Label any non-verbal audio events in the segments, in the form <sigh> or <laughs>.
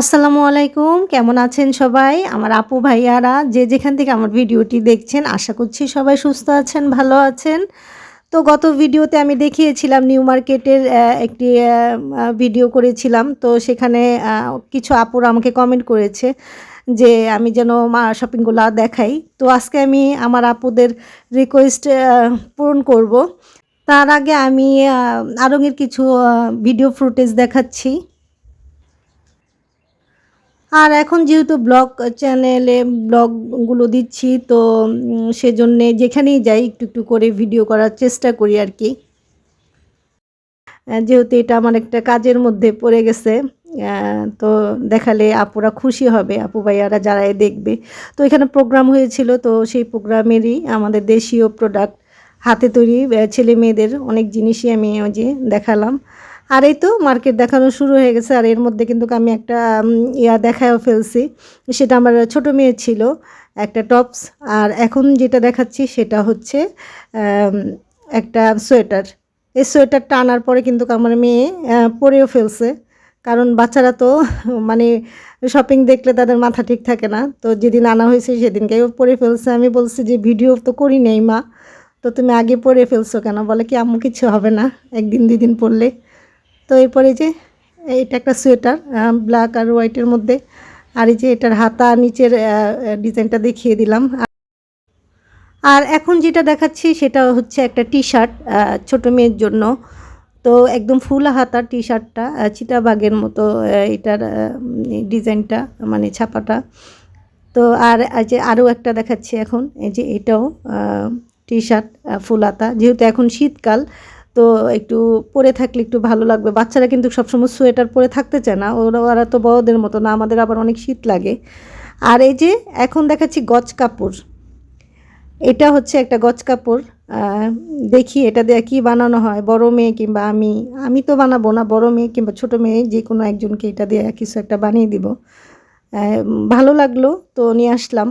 আসসালামু আলাইকুম। কেমন আছেন সবাই? আমার আপু ভাইয়ারা যে যেখান থেকে আমার ভিডিওটি দেখছেন, আশা করছি সবাই সুস্থ আছেন, ভালো আছেন। তো গত ভিডিওতে আমি দেখিয়েছিলাম নিউ মার্কেটের একটি ভিডিও করেছিলাম। তো সেখানে কিছু আপুরা আমাকে কমেন্ট করেছে যে আমি যেন মা শপিংগুলো দেখাই। তো আজকে আমি আমার আপুদের রিকোয়েস্ট পূরণ করব। তার আগে আমি আরঙের কিছু ভিডিও ফুটেজ দেখাচ্ছি। আর এখন যেহেতু ব্লগ চ্যানেলে ব্লগগুলো দিচ্ছি, তো সেজন্যে যেখানেই যাই একটু একটু করে ভিডিও করার চেষ্টা করি আর কি। যেহেতু এটা আমার একটা কাজের মধ্যে পড়ে গেছে তো দেখালে আপুরা খুশি হবে, আপু ভাইয়ারা যারাই দেখবে। তো এখানে প্রোগ্রাম হয়েছিল, তো সেই প্রোগ্রামেরই আমাদের দেশীয় প্রোডাক্ট হাতে তৈরি ছেলে মেয়েদের অনেক জিনিসই আমি ওই যে দেখালাম। আর এই তো মার্কেট দেখানো শুরু হয়ে গেছে, আর এর মধ্যে কিন্তু আমি একটা ইয়া দেখাও ফেলছি। সেটা আমার ছোট মেয়ে ছিল, একটা টপস আর এখন যেটা দেখাচ্ছি সেটা হচ্ছে একটা সোয়েটার এই সোয়েটারটা আনার পরে কিন্তু আমার মেয়ে পরেও ফেলছে। কারণ বাচ্চারা তো মানে শপিং দেখলে তাদের মাথা ঠিক থাকে না। তো যেদিন আনা হয়েছে সেদিনকেও পরে ফেলছে। আমি বলছি যে, ভিডিও তো করি নেই মা। তো তুমি আগে পরে ফেলছো কেন? বলে কি, আম্মু, কিছু হবে না। একদিন দুই দিন পরলে তো এরপরে যে এটা একটা সোয়েটার ব্ল্যাক আর হোয়াইটের মধ্যে। আর এই যে এটার হাতা নিচের ডিজাইনটা দেখিয়ে দিলাম। আর এখন যেটা দেখাচ্ছি সেটা হচ্ছে একটা টি শার্ট ছোটো মেয়ের জন্য। তো একদম ফুল হাতা টি শার্টটা চিতাবাগের মতো এটার ডিজাইনটা মানে ছাপাটা। তো আর যে আরও একটা দেখাচ্ছি এখন, এই যে এটাও টি শার্ট ফুল হাতা। যেহেতু এখন শীতকাল তো একটু পরে থাকলে একটু ভালো লাগবে। বাচ্চারা কিন্তু সবসময় সোয়েটার পরে থাকতে চায় না। ওরা ওরা তো বড়দের মতো না, আমাদের আবার অনেক শীত লাগে। আর এই যে এখন দেখাচ্ছি গজ কাপড়। এটা হচ্ছে একটা গজ কাপড়। দেখি এটা দিয়ে কী বানানো হয়, বড় মেয়ে কিংবা আমি। আমি তো বানাবো না, বড় মেয়ে কিংবা ছোট মেয়ে, যে কোনো একজনকে এটা দিয়ে কিছু একটা বানিয়ে দিব। ভালো লাগল, তো নিয়ে আসলাম।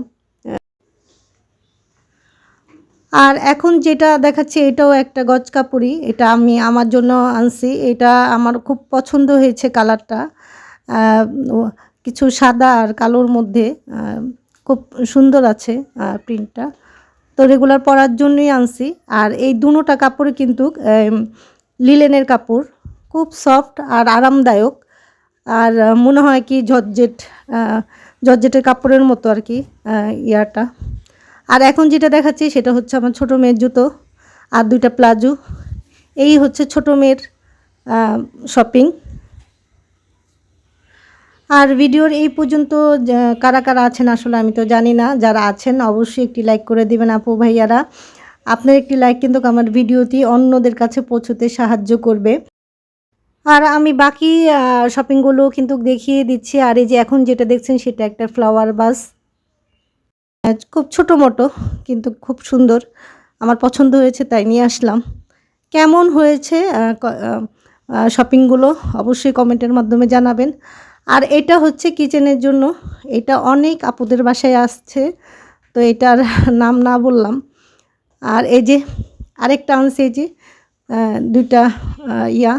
আর এখন যেটা দেখাচ্ছি এটাও একটা গজ কাপড়ই এটা আমি আমার জন্য আনছি। এটা আমার খুব পছন্দ হয়েছে কালারটা। কিছু সাদা আর কালোর মধ্যে খুব সুন্দর আছে প্রিন্টটা। তো রেগুলার পরার জন্যই আনছি। আর এই দুটোটা কাপড়ই কিন্তু লিলেনের কাপড়। খুব সফট আর আরামদায়ক। আর মনে হয় কি আহ, জর্জেটের কাপড়ের মতো আর কি ইয়াটা। আর এখন যেটা দেখাচ্ছি সেটা হচ্ছে আমার ছোটো মেয়ের জুতো আর দুইটা প্লাজো। এই হচ্ছে ছোটো মেয়ের শপিং আর ভিডিওর এই পর্যন্ত কারা কারা আছেন আসলে আমি তো জানি না। যারা আছেন অবশ্যই একটি লাইক করে দিবেন আপু ভাইয়ারা। আপনার একটি লাইক কিন্তু আমার ভিডিওটি অন্যদের কাছে পৌঁছতে সাহায্য করবে। আর আমি বাকি শপিংগুলো কিন্তু দেখিয়ে দিচ্ছি। আর এই যে এখন যেটা দেখছেন সেটা একটা ফ্লাওয়ার বাস খুব ছোটো মোটো, কিন্তু খুব সুন্দর। আমার পছন্দ হয়েছে, তাই নিয়ে আসলাম। কেমন হয়েছে শপিংগুলো অবশ্যই কমেন্টের মাধ্যমে জানাবেন। আর এটা হচ্ছে কিচেনের জন্য। এটা অনেক আপুদের বাসায় আসছে, তো এটার নাম না বললাম। আর এই যে, আরেকটা আনছে এই যে দুইটা ইয়া,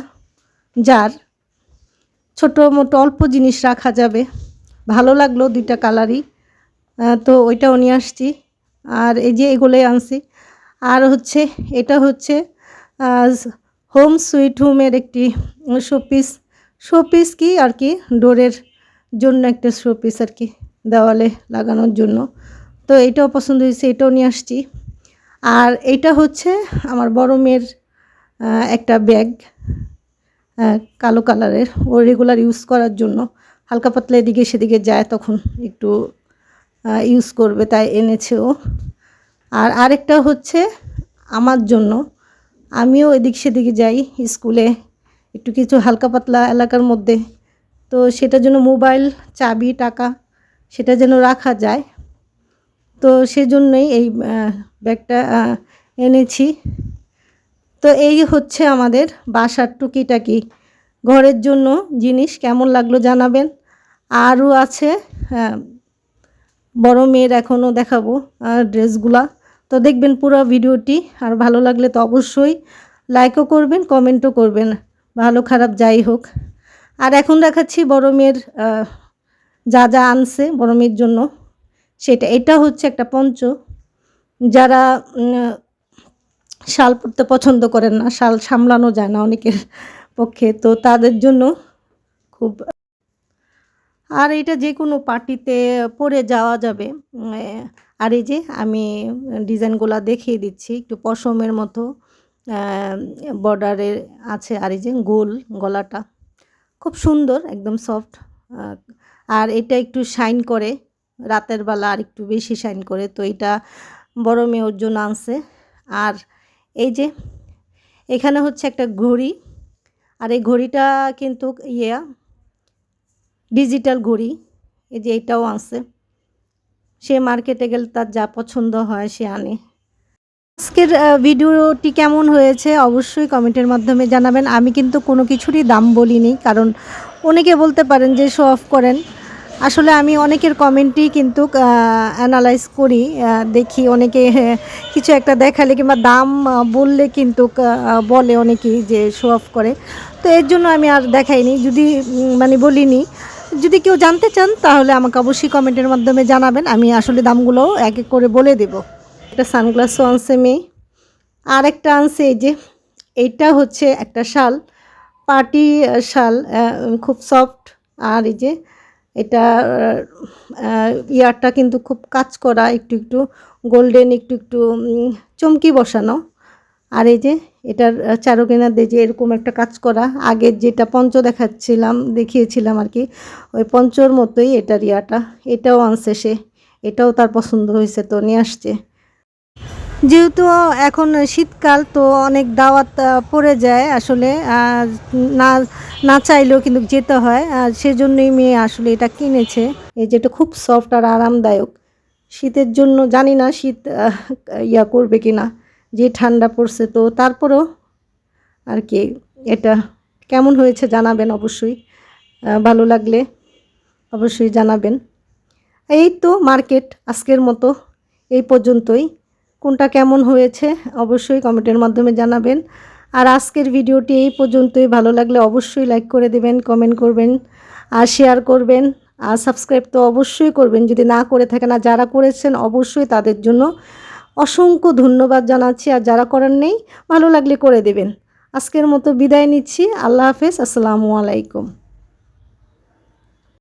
জার। ছোটো মোটো অল্প জিনিস রাখা যাবে। ভালো লাগল দুইটা কালারই। তো ওইটাও নিয়ে আসছি। আর এই যে এগুলোই আনছি। আর হচ্ছে, এটা হচ্ছে হোম সুইট হোমের একটি শোপিস। শোপিস কি আর কি? ডোরের জন্য একটা শোপিস আর কি, দেওয়ালে লাগানোর জন্য। তো এটাও পছন্দ হয়েছে, এটাও নিয়ে আসছি। আর এটা হচ্ছে আমার বড় মেয়ের একটা ব্যাগ কালো কালারের। ও রেগুলার ইউজ করার জন্য। হালকা পাতলা এদিকে সেদিকে যায়, তখন একটু ইউজ করবে, তাই এনেছেও। আর আরেকটা হচ্ছে আমার জন্য। আমিও এদিক সেদিকে যাই স্কুলে, একটু কিছু হালকা পাতলা এলাকার মধ্যে। তো সেটার জন্য মোবাইল, চাবি, টাকা, সেটা যেন রাখা যায়। তো সেজন্যই এই ব্যাগটা এনেছি। তো এই হচ্ছে আমাদের বাসার টুকিটাকি। ঘরের জন্য জিনিস কেমন লাগল জানাবেন। আরও আছে হ্যাঁ বড় মেয়ের এখনও দেখাবো আর ড্রেসগুলা। তো দেখবেন পুরো ভিডিওটি, আর ভালো লাগলে তো অবশ্যই লাইকও করবেন কমেন্টও করবেন। ভালো, খারাপ যাই হোক। আর এখন দেখাচ্ছি বড় মেয়ের যা যা আনছে বড় মেয়ের জন্য। সেটা, এটা হচ্ছে একটা পঞ্চ। যারা শাল পরতে পছন্দ করেন না, শাল সামলানো যায় না অনেকের পক্ষে, তো তাদের জন্য খুব আর এটা যে কোনো পার্টিতে পরে যাওয়া যাবে। আর এই যে আমি ডিজাইনগুলো দেখিয়ে দিচ্ছি, একটু পশমের মতো বর্ডারের আছে, আর এই যে গোল গলাটা। খুব সুন্দর, একদম সফট। আর এটা একটু শাইন করে, রাতের বেলা আর একটু বেশি শাইন করে, তো এটা বড় মেয়ে ওর জন্য আনছে। আর এই যে এখানে হচ্ছে একটা ঘড়ি, আর এই ঘড়িটা কিন্তু ইয়া ডিজিটাল ঘড়ি, এই যে এটাও আছে। সে মার্কেটে গেলে তার যা পছন্দ হয় সে আনে। আজকের ভিডিওটি কেমন হয়েছে অবশ্যই কমেন্টের মাধ্যমে জানাবেন। আমি কিন্তু কোনো কিছুরই দাম বলিনি, কারণ অনেকে বলতে পারেন যে শো অফ করেন। আসলে আমি অনেকের কমেন্টই কিন্তু অ্যানালাইজ করি দেখি অনেকে <laughs> কিছু একটা দেখালে কিংবা দাম বললে কিন্তু বলে অনেকেই যে শো অফ করে। তো এর জন্য আমি আর দেখাইনি। যদি মানে বলিনি যদি কেউ জানতে চান, তাহলে আমাকে অবশ্যই কমেন্টের মাধ্যমে জানাবেন। আমি আসলে দামগুলো এক এক করে বলে দেব। একটা সানগ্লাসও আনছে মেয়ে। আর একটা আনছে এই যে, এইটা হচ্ছে একটা শাল। পার্টি শাল খুব সফট। আর এই যে, এটা ইয়ারটা কিন্তু খুব কাজ করা, একটু একটু গোল্ডেন, একটু একটু চমকি বসানো। আর এই যে এটার দিয়ে যে এরকম একটা কাজ করা আগের যেটা পঞ্চ দেখাচ্ছিলাম, দেখিয়েছিলাম আর কি, ওই পঞ্চর মতোই এটার ইয়াটা। এটাও আনছে সে, এটাও তার পছন্দ হয়েছে তো, নিয়ে আসছে। যেহেতু এখন শীতকাল, তো অনেক দাওয়াত পড়ে যায় আসলে না না চাইলেও কিন্তু যেতে হয়, আর সেজন্যই মেয়ে আসলে এটা কিনেছে। এই যেটা খুব সফট আর আরামদায়ক। শীতের জন্য, জানি না শীত ইয়া করবে কি না যে ঠান্ডা পড়ছে তো তারপরেও আর কি এটা কেমন হয়েছে জানাবেন অবশ্যই ভালো লাগলে অবশ্যই জানাবেন। এই তো মার্কেট আজকের মতো, এই পর্যন্তই। কোনটা কেমন হয়েছে অবশ্যই কমেন্টের মাধ্যমে জানাবেন। আর আজকের ভিডিওটি এই পর্যন্তই, ভালো লাগলে অবশ্যই লাইক করে দেবেন কমেন্ট করবেন আর শেয়ার করবেন। আর সাবস্ক্রাইব তো অবশ্যই করবেন, যদি না করে থাকেন আর যারা করেছেন অবশ্যই তাদের জন্য অসংখ্য ধন্যবাদ জানাচ্ছি, আর যারা করার নেই, ভালো লাগলে করে দেবেন। আজকের মতো বিদায় নিচ্ছি। আল্লাহ হাফেজ। আসসালামু আলাইকুম।